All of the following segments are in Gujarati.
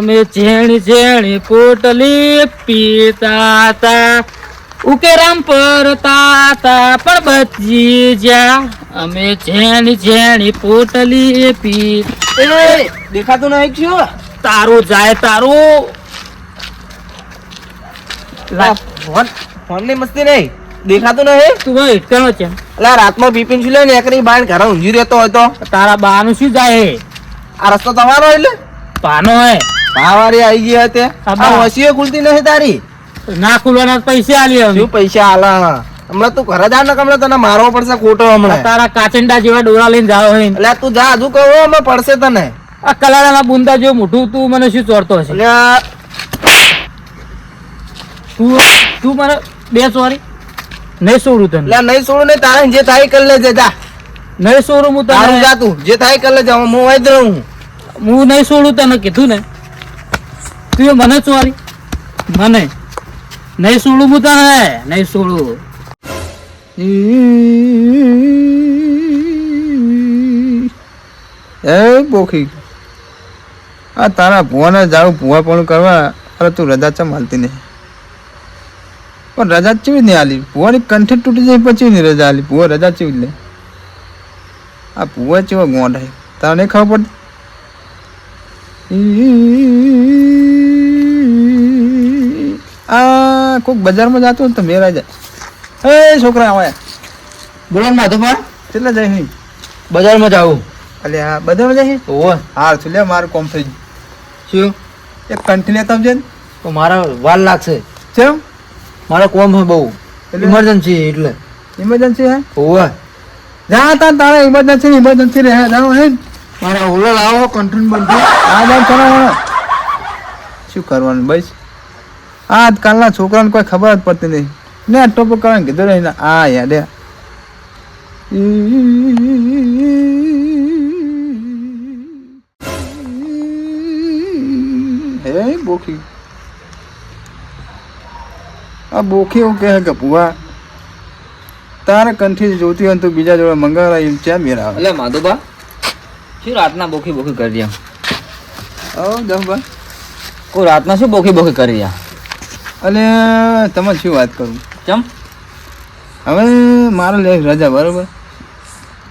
અમે ઝેણી ઝેણી પોટલી પીતા તા ઉકેરામ પરતા તા પણ બચી જ્યા. અમે ઝેણી ઝેણી પોટલી પી એ દેખાતું નહીં છું તારું જાય તારું. ફોન ફોન મસ્તી નહીં. દેખાતું નહીં? તું ભાઈ ઇટકાનો છે. એટલે રાતમાં પીપીન શું લઈને ને એકની બાર ઘરે ઊંઘી રહેતો હોય તો. તારા બાનું શું જાય? આ રસ્તો તમારો એટલે? પાનો હે. ભાવારી આવી ગયા તે. આ વસીઓ ખુલતી નથી તારી? ના ખુલવાના પૈસા આલી શું પૈસા આલા? હમણાં તું ઘરે જા ને હમણાં તને મારવો પડશે ખોટો હમણાં. તારા કાચંડા જેવા ડોળા લઈને જાવ હે. એટલે તું જા હજુ કહું હમણાં પડશે તને. આ કલાડાના બુંદા જેવું મોઢું તું મને શું ચોરતો હશે? તું તું મને બે સોરી. નહીં છોડું તને. એટલે નહીં છોડું નહીં તારે જે થાય કરી લેજે જા. નહીં છોડું હું તારું જા તું જે થાય કરી લેજે હું વાંચ રહું. હું હું નહીં છોડું તને કીધું ને. તું મને ચોરી મને? નહીં સોળું હું નહીં સોળું. એ બોખી, આ તારા ભુવાને જાવ ભુવા પણ કરવા અરે તું રજા ચમ હાલતી નહીં? પણ રજા ચીવી નહીં હાલી? ભુવાની કંઠે તૂટી જાય પછી નહીં રજા આલી ભુવા રજા ચીવી લે? આ ભુવા ચેવો ગોંડ હે તને ખબર પડતી? કોઈક બજારમાં જતો હોય તો મેરા જાય. એ છોકરા આવા બોલો પણ કેટલા જાય હી? બજારમાં જાવું અલે હા બજારમાં જાય ઓહો હાર છું લે મારું કોમ થઈ ગયું. શું? એક કંઠી લેતા આવજે ને. તો મારા વાર લાગશે. કેમ? મારો કોમ છે બહુ? ઇમરજન્સી એટલે. ઇમરજન્સી હે? ઓવે જા તા તારે ઇમરજન્સી ઇમરજન્સી રહે. જાઓ હે મારા ઓલો લાવો કંટ્રોલ બંધ આ જાવ ચલો. શું કરવાનું બસ? આજકાલના છોકરાને કોઈ ખબર જ પડતી નહીં. ને આ ટોપો કરવાનું કીધું રહી ને આ યાદ હે બોખી. આ બોખી એવું કહે કે ભુવા તારે કંઠી જોતી હોય તો બીજા જોડે મંગાવવા એમ ચા મેરા એટલે માધુબા શું રાતના બોખી બોખી કરી રહ્યા? ઓ દસ બા. કોઈ રાતના શું બોખી બોખી કરી રહ્યા? અને તમે શું વાત કરું? કેમ હવે મારે લે રજા બરોબર?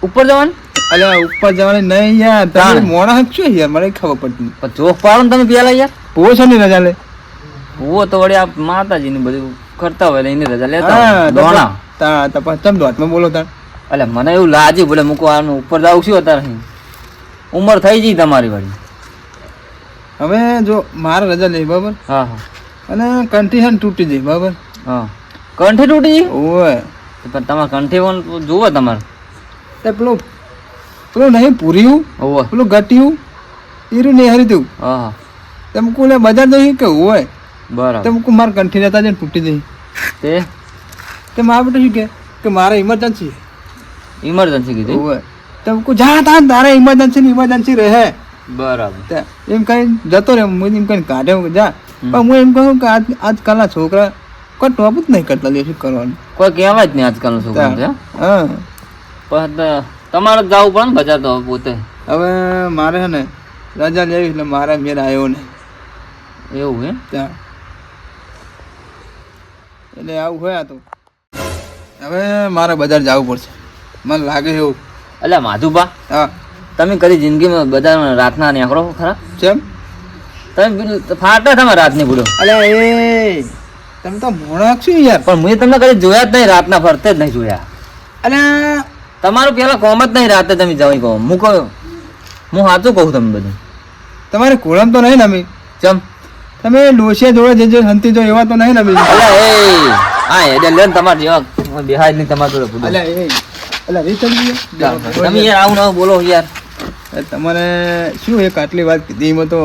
ઉપર જવાનું? અલે ઉપર જવાની નહીં યાર તમે. મોણા શું યાર મને ખબર પડતી પણ ચોક પાડો ને તમે પેલા યાર. પોવો છો ની રજા લે? પોવો તો વળી આ માતાજીની બધું કરતા હોય એની રજા લેતા. દોણા. તા તપા ચમ દોતમાં બોલો તાર અલે મને એવું લાગ્યું ભલે મૂકવાનું ઉપર જાવ છું અત્યારે ઉંમર થઈ ગઈ તમારી વાળી. હવે જો મારે રજા લે બરાબર? હા હા. અને કંઠી તૂટી જઈ બરાબર? હા. કંઠી તૂટી ગઈ ઓય. પણ તમારે કંઠી પણ જુઓ તમારે. તે પેલું પેલું નહીં પૂર્યું? ઓવે પેલું ગટ્યું? ઈરું નહીં હરી દઉં હા હા. તમે કોને બજાર જઈ કે હોય? બરાબર. તમે કો મારે કંઠી રહેતા જઈને ને તૂટી જઈ તે? તે મારા બેટું શું કે? કે મારે ઇમરજન્સી ઇમરજન્સી કીધી? ઓય. તમે કો જા તા તારે ઇમરજન્સી ની ઇમરજન્સી રહે. બરાબર. તે એમ કઈ જતો રે હું એમ કઈ કાઢે જા. પણ હું એમ કહું કે આજ આજકાલના છોકરા કોઈ ટોપ જ નહીં કરતા લે શું કરવાનું. કોઈ કહેવાય જ નહીં આજકાલના છોકરા છે હા? પણ તમારે જવું પડે ને બજાર તો પોતે. હવે મારે છે ને રજા લેવી એટલે મારે મેર આવ્યો ને એવું હે ત્યાં એટલે આવું હોય આ તો. હવે મારે બજાર જવું પડશે. મને લાગે એવું. એટલે માધુબા હા. તમે કદી જિંદગીમાં બજારમાં રાતના નીકળો ખરા? કેમ તમે ફાટા તમે રાતની બોલો અલ્યા એ તમે તો મોણક છો યાર. પણ મેં તમને કદી જોયા જ નહીં રાતના ફરતે જ નહીં જોયા. અને તમારું પેલા કોમ જ નહીં રાતે તમે જવાય કહો. હું કહું હું સાચું કહું તમે બધું. તમારે કોળમ તો નહીં નમી. ચમ. તમે ડોસિયા જોડે જે જે હંતી જો એવા તો નહીં નમી. અલ્યા એ હા એટલે લેન તમારે જેવા બિહાર નહીં તમારે જોડે પૂરું. અલ્યા એ અલ્યા રી તમે યાર આવું ના બોલો યાર. તમારે શું એક આટલી વાત કીધી? એમાં તો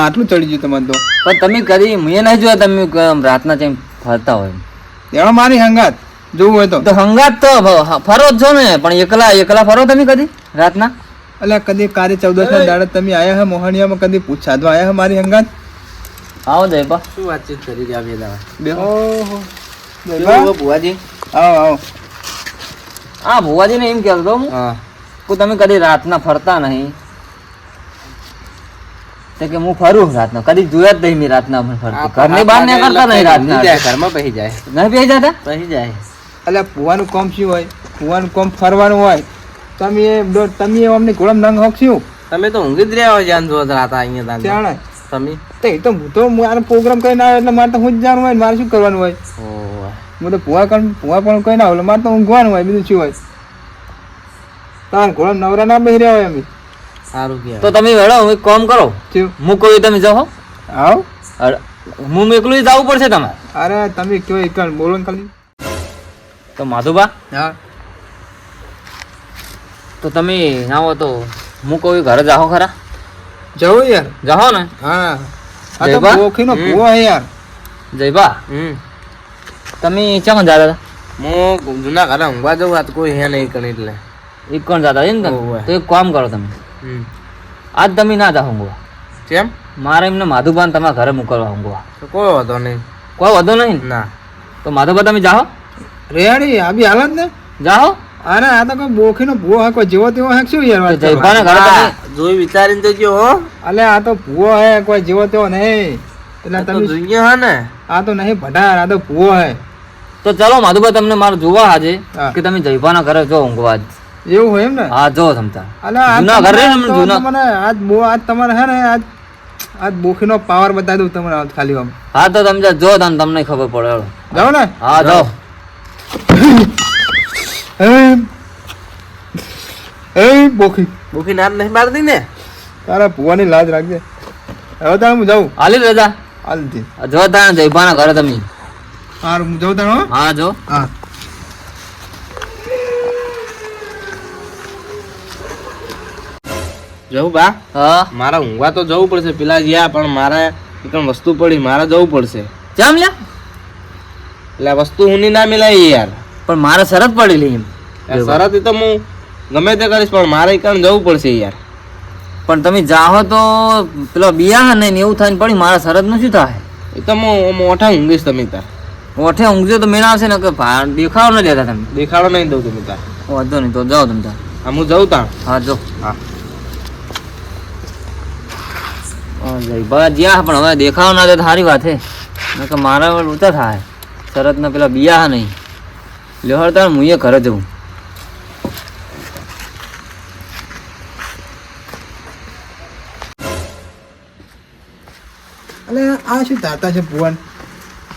આટલું ચડી ગયું તમારે તો. પણ તમે કદી મેં નહીં જોયા તમે રાતના જેમ ફરતા હોય એમાં? મારી હંગાત. જોવું હોય તો. હંગાત તો ફરો જ છો ને પણ એકલા એકલા ફરો તમે કદી રાતના? અલ્યા કદી કાર્ય ચૌદસ ના દાડે તમે આયા હે મોહનિયામાં કદી પૂછા સાધવા આયા હે મારી હંગાત? આવો જયપા શું વાતચીત કરી રહ્યા પેલા બે. ઓહો. કેવું ભુવાજી? આવો આવો. આ ભુવાજીને એમ કહેતો હતો હું. કે તમે કદી રાતના ફરતા નહીં. તો કે હું ફરું રાતનો. કદી જોયા જ નહીં મેં રાતના પણ ફરતું. ઘરની બહાર નીકળતા નહીં રાતના. ઘરમાં બેસી જાય. નહીં બેસી જતા? બેસી જાય. એટલે પુવાનું કોમ શું હોય? પુવાનું કોમ ફરવાનું હોય. તમે તમે અમને ગોળમ નંગ હોકશું. તમે તો ઊંઘી જ રહ્યા હોય જાન જો રાત અહીંયા ત્યાં તમે? તો તો હું તો મારો પ્રોગ્રામ કરીને આવ્યો એટલે મારે તો હું જ જવાનું હોય મારે શું કરવાનું હોય? ઓહ હું તો પુવા કણ પુવા પણ કઈ ના હોય એટલે મારે તો ઊંઘવાનું હોય બીજું શું હોય? તાર ગોળમ નવરા ના બહી રહ્યા હોય અમે. સારું તો તમે વેળો એક કામ કરો. હું કહું તમે જાઓ આવ. હું એકલું જ જવું પડશે તમારે? અરે તમે કયો એક બોલો ને ખાલી. તો માધુબા? હા. તો તમે ના હો તો હું કહું ઘરે જાઓ ખરા? જવું યાર. જાઓ ને. હા. આ જયબા? બોખીનો ભૂવો હે યાર. જયબા હમ. તમે ચમ જાતા હતા? હું જૂના ઘરે ઊંઘવા જવું આજ કોઈ હે નહીં કણ એટલે. એક કોણ જાતા છે ને તો એક કામ કરો તમે. આજ તમે ના જાઓ હંગવા. કેમ? મારે એમને માધુબાન તમારા ઘરે મોકલવા હંગવા. તો કોઈ વાંધો નહીં. કોઈ વાંધો નહીં? ના. તો માધુબા તમે જાઓ. રેડી આ બી હાલત ને. જાઓ. અરે આ તો કોઈ બોખીનો ભૂવો હે કોઈ જેવો તેવો હે શું યાર જયભાના? ઘરે જોઈ વિચારીને તો હો. અલે આ તો ભૂવો હે કોઈ જેવો તેવો નહીં. એટલે તમે જોઈએ હે ને. આ તો નહીં ભટાર આ તો ભૂવો હે તો ચલો માધુબા તમને મારે જોવા આજે કે તમે જયભાના ઘરે જો ઊંઘવા આજ. એવું હોય એમ ને? હા જો તમતા અલે જૂના ઘર રે હમ જૂના. તમને આજ બો આજ તમારે હે ને આજ આજ બોખીનો પાવર બતાવી દઉં તમને આજ ખાલી આમ. હા તો તમે જો તમને તમને ખબર પડે હેડો. જાઓ ને? હા જો એ એ બોખી. ભૂખી નાદ નહીં મારતી ને? તારા ભુવાની લાજ રાખજે. હવે તારે હું જાઉં? હાલી રજા હાલતી જો તારા જયભાના ઘરે તમે. હા હું જાઉં તારે હા જો. હા. જવું બા? હા. મારે ઊંઘવા તો જવું પડશે પેલા ગયા પણ મારે એકણ વસ્તુ પડી મારે જવું પડશે. કેમ લે એટલે વસ્તુ હું ના મિલાય યાર. પણ મારે શરત પડેલી એમ. શરત તો હું ગમે તે કરીશ પણ મારે એકણ જવું પડશે યાર. પણ તમે જાઓ તો પેલો બિયા ને એવું થાય ને પડી મારા શરતનું શું થાય. એ તો હું મોટા ઊંઘીશ તમે તાર. ઓઠે ઊંઘજો તો મેળ આવશે ને કે દેખાડો ન દેતા તમે. દેખાડો નહીં દઉં તમે તાર. વાંધો નહીં તો જાઓ તમે તાર. હું જાઉં તા હા જો. હા હા, જયભા જ્યાં પણ હવે દેખાવ ના તો સારી વાત હે. કે મારા વડ ઊંચા થાય. શરત ના પેલા બિયા નહીં. લેહડતા હું એ ઘરે જવું અલે આ શું તાતા છે ભુવન?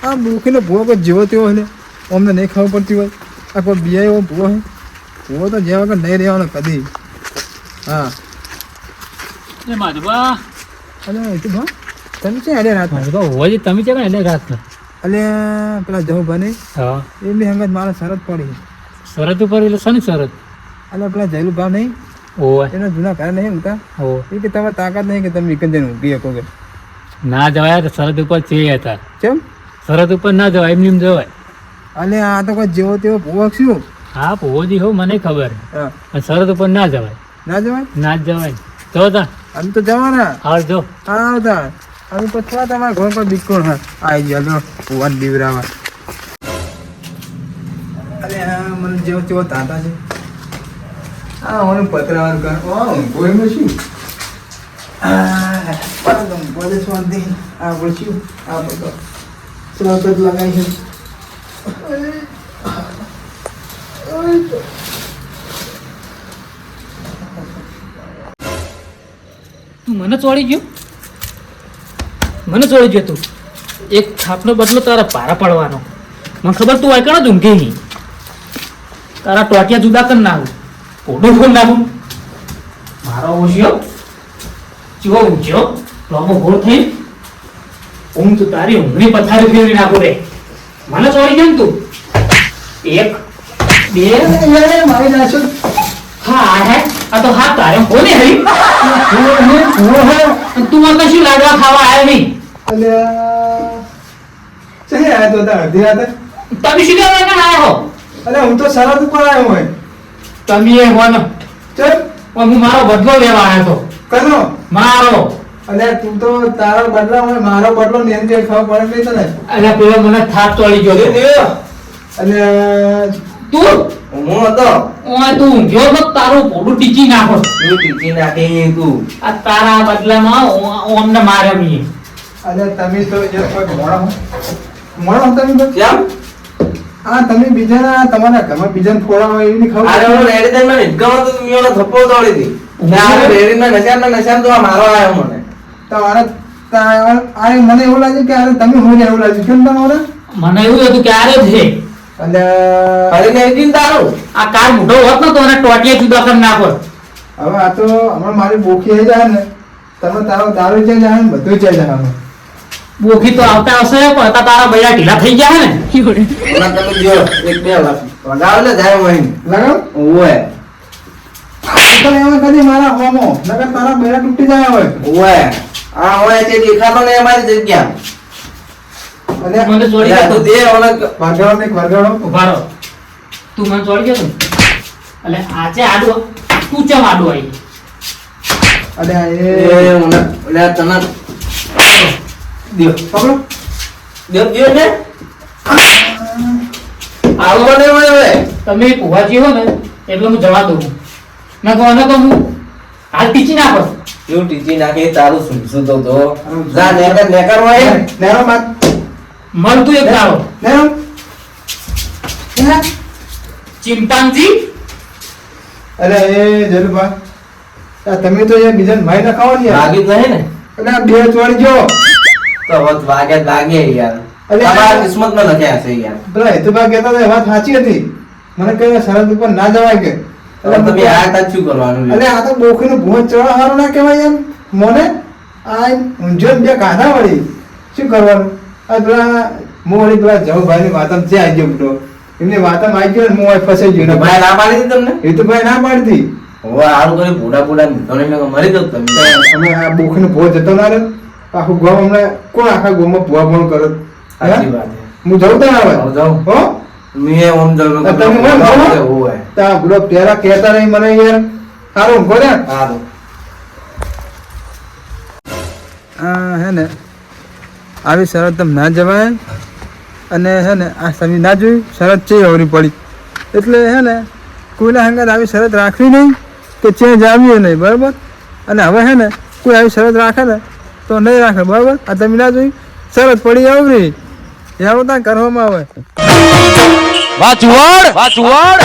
આ બોખીનો ભૂવો કોઈ જીવો તેવો એટલે અમને નહીં ખબર પડતી હોય. આ કોઈ બિયા એવો ભૂવો હે? ભૂવો તો જ્યાં વગર નહીં રહેવાનો કદી. હા. એ માધુબા અલે ભા તમે છે અડે રાત? હોવાજી તમે છે એટલે રાત? અલે પેલા જવું બને હા. એમની હંગત મારે શરત પડી. શરત ઉપર એટલે શાની શરત? અલે પેલા જયલું ભાવ નહીં ઓય એના જૂના ઘરે નહીં ઊંઘતા ઓ. એ કે તમારે તાકાત નહીં કે તમે જણ ઊંઘી શકો કે? ના જવાય તો શરત ઉપર છે હતા કેમ? શરત ઉપર ના જવાય એમની એમ જવાય. અલે આ તો કોઈ જેવો તેવો ભૂવો શું? હા જી હો મને ખબર. હા. શરત ઉપર ના જવાય. ના જવાય? ના જવાય. તો તા આમ તો જવાના. હાલ જો. હા આવતા અમે પછી તમારા ઘર પર હા આવી ગયા તો બીવરાવા અરે હા મને જેવો તેવો તાતા છે. આ મને પતરાવાનું કર ઓ ગોયમાં શું આ પાડમ બોલે શાંતિ આ બોલશું આ બધો સ્વાગત લગાઈ છે. મને ચોળી ગયો? મને ચોળી ગયો તું. એક થાપનો બદલો તારા પારા પાડવાનો. મને ખબર તું વાયકણ જ ઊંઘે નહીં તારા ટોટિયા જુદા કર નાખું. ઓડું ફોન નાખું. મારો ઓછિયો ચીવો ઊંઘ્યો લોબો ગોળ થઈ? ઊંઘ તું તારી ઊંઘની પથારી ફેરવી નાખું રે. મને ચોડી ગયો ને તું? એક બે. મારી નાખો હા હે. આ તો હા તારે કોને હરી. તું મને શું લાડવા ખાવા આવ્યો નહીં? અલ્યા ચહે આયા તો હતા અડધી રાતે? તમે શું કહેવા કણ આવ્યા અલે હું તો સરહદ ઉપર આવ્યો હોય. તમે એ હોનો ચલ. હું મારો બદલો લેવા આવ્યો તો. કનો? મારો. અલે તું તો તારો બદલા હોય મારો બદલો ને એમ કે ખબર પડે નહીં તને. અલ્યા પેલો મને થાપ તોડી ગયો અને તું? હું હતો. ઓય તું ઊંઘ્યો તો તારું પોડું ટીચી નાખો. તું ટીચી નાખી તું. આ તારા બદલામાં હું ઓમને મારે મી અરે તમે તો જે કોઈ મોણો મોણો તમે કેમ? આ તમે બીજાના તમારા ઘરમાં બીજાને ખોળા હોય એની ખબર અરે હું રેડી થઈને મને તો મી ઓલો થપ્પો તોડી હતી. ને આ રેડીના ના નશાન તો આ મારો આવ્યો મને. તમારા તા- આ મને એવું લાગે કે અરે તમે હોય એવું લાગ્યું. કેમ તમારા? મને એવું હતું કે આરે છે. અને અરે આવી ગઈ ને તારું આ કાર મોટો હોત ને તો અને ટોટિયા જુદા કરી નાખો. હવે આ તો હમણાં મારી બોખી આવી જાય ને તમે તારો દારૂ છે જાય ને બધું છે જાય. બોખી તો આવતા હશે પણ હતા તારા બૈરા ઢીલા થઈ ગયા ને. તમે જો એક બે વાર. લગાવ ને જાય મહિને લગાવ? ઓય તો એમાં કદી મારા હોમો નકર તારા બેરા તૂટી જાય હોય ઓવે આ હોય તે દેખાતો ને અમારી જગ્યા. અને મને જોડી એટલે તો દે ઓલા વાગડો ને વાગડો ઊભા રહો. તું મને જોડી ગયો ને એટલે આજે આડો તું ચમ આડો આવી? અને એ ઓલા ઓલા તને દ્યો. પકડો. દ્યો દ્યો ને. આવો ને મને હવે. તમે કુવાજી હો ને એટલે હું જવા દઉં. ના કહો તો હું હાલ ટીચી નાખો. એવું ટીચી નાખે તારું શું તો તો. જા નેકર નેકર હોય. નેરો માત મળતું એક દાડો ચિંપાંજી અરે એ જલુભા તમે તો એ બીજા ભાઈ ના ખાવા ને લાગી નહીં ને અને બે ચોડી જો તો હવે વાગે લાગે યાર અરે આ કિસ્મતમાં લખ્યા છે યાર પેલા હેતુભા કહેતા હતા વાત સાચી હતી મને કહે શરદ ઉપર ના જવાય કે અરે તમે આ તા શું કરવાનું અરે આ તો બોખીનું ભૂત ચડવા હારું ના કહેવાય એમ મોને આ ઊંઝો ને બે કાંધા વળી શું કરવાનું પેલા હું વળી પેલા જવભાઈ વાતમ છે આવી ગયો બધો. એમની વાતમ આવી ગયો હું ફસાઈ ગયો. ને ભાઈ ના પાડી દીધી તમને? ના પાડતી. હવે કરી બુડા બુડા મેં મરી જાવ તમે. અમે આ બોખીનું ભૂત જતો ના આખું ગામ કોણ આખા ગામમાં ભૂવા ભણ કરો? સાચી વાત છે. હું જઉં ત્યાં હવે આવે જાઉં. હો? મેં ઓમ તમે ઓમ? હોય ત્યાં પેલો કહેતા નહીં મને યાર. સારું ઊંઘો ને હારું. હે ને આવી શરત તમે ના જવાય. અને હે ને આ સમી ના જોઈ શરત છે અવરી પડી. એટલે હે ને કોઈના હંગાત આવી શરત રાખવી નહીં કે ચેન્જ આવીએ નહીં બરાબર? અને હવે હે ને કોઈ આવી શરત રાખે ને તો નહીં રાખે બરાબર? આ તમે ના જોઈ શરત પડી આવરી એ આવું. ત્યાં કરવામાં આવે વાચવાડ વાચવાડ